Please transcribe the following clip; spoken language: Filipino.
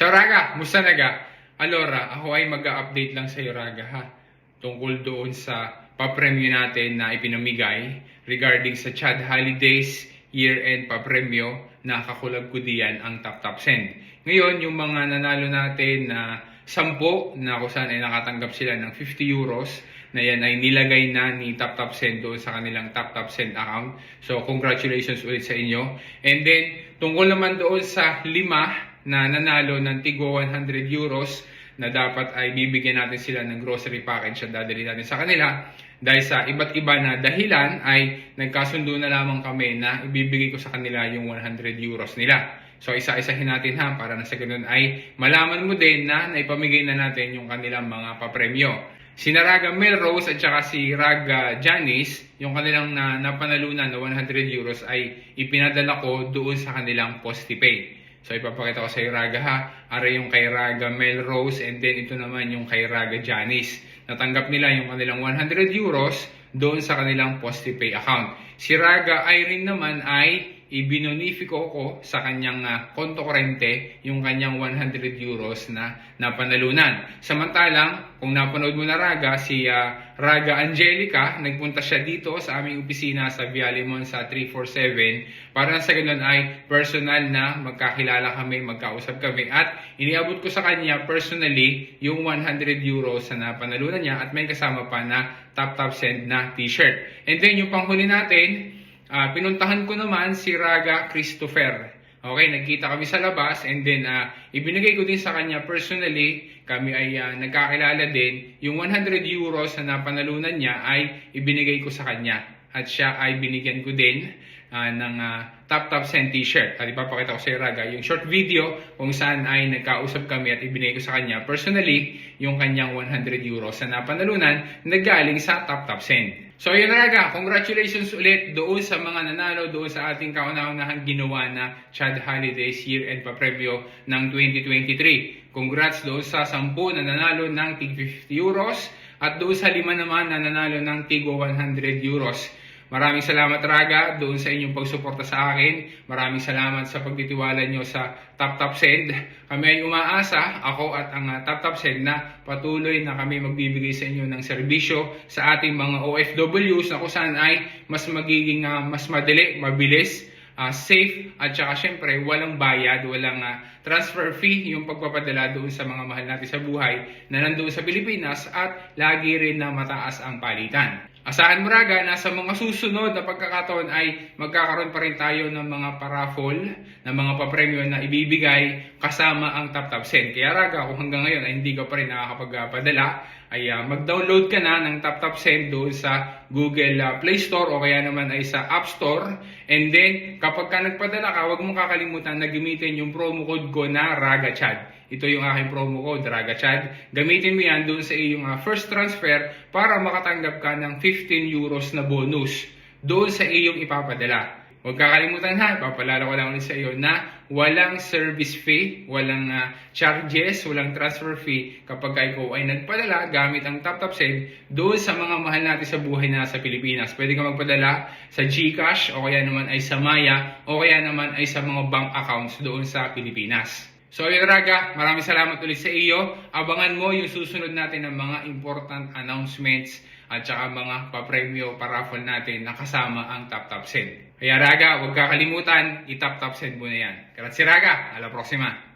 Ciao Raga, musta naga? Alora, ako ay mag-update lang sa iyo Raga ha. Tungkol doon sa papremyo natin na ipinamigay regarding sa Chad Holidays year-end papremyo na kakulab ko diyan ang Top Top Send. Ngayon, yung mga nanalo natin na 10 na kung saan ay nakatanggap sila ng 50 euros na yan ay nilagay na ni Top Top Send doon sa kanilang Top Top Send account. So, congratulations ulit sa inyo. And then, tungkol naman doon sa lima na nanalo ng tigwa 100 euros na dapat ay bibigyan natin sila ng grocery package at dadali natin sa kanila. Dahil sa iba't iba na dahilan ay nagkasundo na lamang kami na ibibigay ko sa kanila yung 100 euros nila. So isa-isahin natin ha para na sa ganun ay malaman mo din na naipamigay na natin yung kanilang mga papremyo. Si Naraga Melrose at saka si Raga Janice, yung kanilang na, napanalunan na 100 euros ay ipinadala ko doon sa kanilang Postipay. So ipapakita ko sa iyo Raga ha. Ara yung kay Raga Melrose and then ito naman yung kay Raga Janice. Natanggap nila yung kanilang 100 euros doon sa kanilang Postipay account. Si Raga Irene naman ay ibinonifiko ko sa kanyang ah, konto korente yung kanyang 100 euros na napanalunan. Samantalang, kung napanood mo na Raga, si ah, Raga Angelica, nagpunta siya dito sa aming opisina sa Vialimon sa 347 para sa ganun ay personal na magkakilala kami, magkausap kami at iniabot ko sa kanya personally yung 100 euros na napanalunan niya at may kasama pa na top top send na t-shirt. And then yung panghuli natin, Ah, pinuntahan ko naman si Raga Christopher. Okay, nagkita kami sa labas and then ah, ibinigay ko din sa kanya personally, kami ay ah, nagkakilala din. Yung 100 euros na napanalunan niya ay ibinigay ko sa kanya. At siya ay binigyan ko din ah, ng ah, Top Top Send t-shirt. At ipapakita ko sa Raga yung short video kung saan ay nagkausap kami at ibinigay ko sa kanya personally yung kanyang 100 euros na napanalunan na galing sa Top Top Send. So yun Raga, congratulations ulit doon sa mga nanalo doon sa ating kauna-unahang ginawa na Chad Holidays Year End Papremyo ng 2023. Congrats doon sa 10 na nanalo ng tig 50 euros at doon sa 5 naman na nanalo ng tig 100 euros. Maraming salamat Raga doon sa inyong pagsuporta sa akin. Maraming salamat sa pagtitiwala nyo sa Top Top Send. Kami ay umaasa, ako at ang uh, Top Top Send na patuloy na kami magbibigay sa inyo ng serbisyo sa ating mga OFWs na kung saan ay mas magiging uh, mas madali, mabilis, uh, safe at saka syempre walang bayad, walang uh, transfer fee yung pagpapadala doon sa mga mahal natin sa buhay na nandoon sa Pilipinas at lagi rin na mataas ang palitan. Asahan mo raga na sa mga susunod na pagkakataon ay magkakaroon pa rin tayo ng mga paraffol, ng mga papremyo na ibibigay kasama ang Top Top Send. Kaya raga kung hanggang ngayon ay hindi ka pa rin nakakapagpadala, ay uh, mag-download ka na ng Top Top Send doon sa Google uh, Play Store o kaya naman ay sa App Store. And then kapag ka nagpadala ka, huwag mong kakalimutan na gamitin yung promo code ko na RagaChad. Ito yung aking promo code, RagaChad. Gamitin mo yan doon sa iyong uh, first transfer para makatanggap ka ng 15 euros na bonus doon sa iyong ipapadala. Huwag kakalimutan ha, papalala ko lang ulit sa iyo na walang service fee, walang uh, charges, walang transfer fee kapag ikaw ay nagpadala gamit ang TapTap Send doon sa mga mahal natin sa buhay na sa Pilipinas. Pwede ka magpadala sa GCash o kaya naman ay sa Maya o kaya naman ay sa mga bank accounts doon sa Pilipinas. So yun Raga, maraming salamat ulit sa iyo. Abangan mo yung susunod natin ng mga important announcements at saka mga papremyo paraffle natin na kasama ang Top Send. Kaya Raga, huwag kakalimutan, i-Top Top Send mo na yan. Grazie Raga, alla prossima!